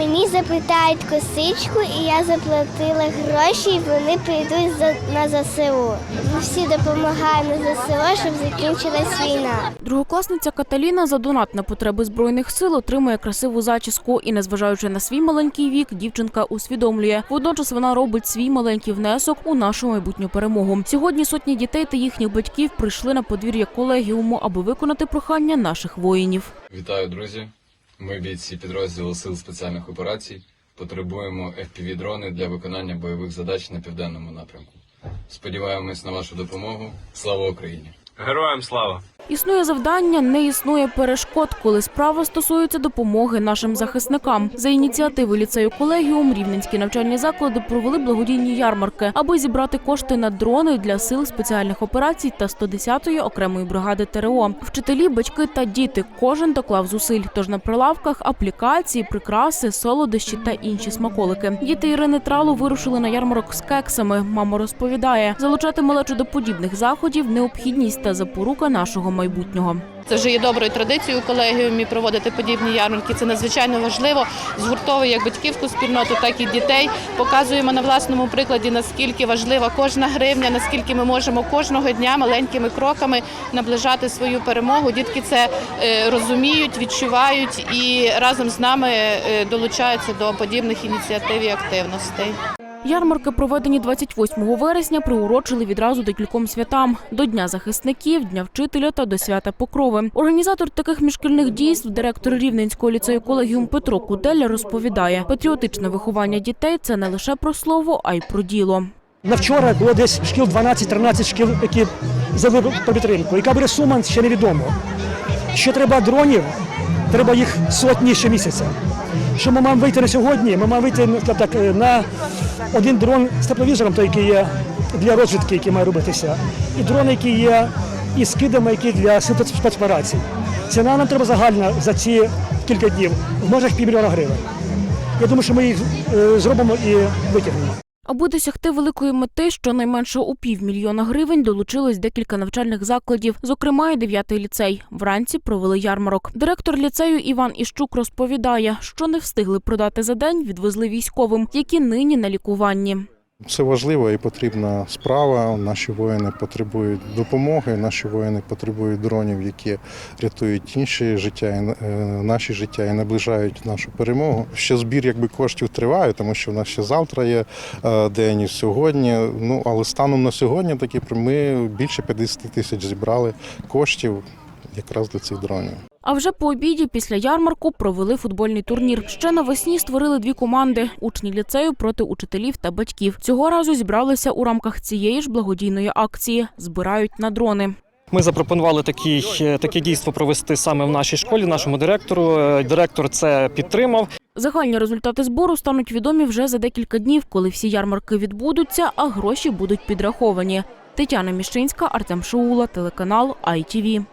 Мені заплітають косичку, і я заплатила гроші, і вони прийдуть за- на ЗСУ. Ми всі допомагаємо ЗСУ, щоб закінчилась війна. Другокласниця Каталіна за донат на потреби збройних сил отримує красиву зачіску і, незважаючи на свій маленький вік, дівчинка усвідомлює. Водночас вона робить свій маленький внесок у нашу майбутню перемогу. Сьогодні сотні дітей та їхніх батьків прийшли на подвір'я колегіуму, аби виконати прохання наших воїнів. Вітаю, друзі! Ми бійці підрозділу Сил спеціальних операцій. Потребуємо FPV-дрони для виконання бойових задач на південному напрямку. Сподіваємось на вашу допомогу. Слава Україні! Героям слава! Існує завдання, не існує перешкод, коли справа стосується допомоги нашим захисникам. За ініціативи ліцею колегіум рівненські навчальні заклади провели благодійні ярмарки, аби зібрати кошти на дрони для сил спеціальних операцій та 110-ї окремої бригади ТРО. Вчителі, батьки та діти кожен доклав зусиль. Тож на прилавках аплікації, прикраси, солодощі та інші смаколики. Діти Ірини Тралу вирушили на ярмарок з кексами. Мама розповідає, залучати малечу до подібних заходів необхідність та запорука нашого майбутнього. Це вже є доброю традицією у колегіумі проводити подібні ярмарки. Це надзвичайно важливо. Згуртовує як батьківську спільноту, так і дітей. Показуємо на власному прикладі, наскільки важлива кожна гривня, наскільки ми можемо кожного дня маленькими кроками наближати свою перемогу. Дітки це е, розуміють, відчувають і разом з нами е, долучаються до подібних ініціатив і активностей. Ярмарки, проведені 28 вересня, приурочили відразу декільком святам до Дня захисників, Дня вчителя та до свята Покрови. Організатор таких міжшкільних дійств, директор Рівненського ліцею колегіум Петро Куделя розповідає: патріотичне виховання дітей це не лише про слово, а й про діло. На вчора було десь шкіл 12-13 шкіл, які взяли про підтримку. Яка буде сума, ще невідомо. Що треба дронів, треба їх сотні щомісяця. Що ми маємо вийти на сьогодні? Ми маємо вийти ну, так, е, на один дрон з тепловізором, той, який є для розвідки, який має робитися, і дрон, який є із скидами, які для спецоперацій. Ціна нам треба загальна за ці кілька днів в межах півмільйона гривень. Я думаю, що ми їх е, зробимо і витягнемо. Аби досягти великої мети, щонайменше у півмільйона гривень долучилось декілька навчальних закладів, зокрема і дев'ятий ліцей. Вранці провели ярмарок. Директор ліцею Іван Іщук розповідає, що не встигли продати за день, відвезли військовим, які нині на лікуванні. Це важлива і потрібна справа. Наші воїни потребують допомоги. Наші воїни потребують дронів, які рятують інші життя, і е, наші життя і наближають нашу перемогу. Ще збір якби коштів триває, тому що в нас ще завтра є е, день і сьогодні. Ну але станом на сьогодні таки ми більше 50 тисяч зібрали коштів якраз для цих дронів. А вже по обіді після ярмарку провели футбольний турнір. Ще навесні створили дві команди: учні ліцею проти учителів та батьків. Цього разу зібралися у рамках цієї ж благодійної акції. Збирають на дрони. Ми запропонували такі, таке дійство провести саме в нашій школі, нашому директору. Е, Директор це підтримав. Загальні результати збору стануть відомі вже за декілька днів, коли всі ярмарки відбудуться, а гроші будуть підраховані. Тетяна Міщинська, Артем Шуула, телеканал ITV.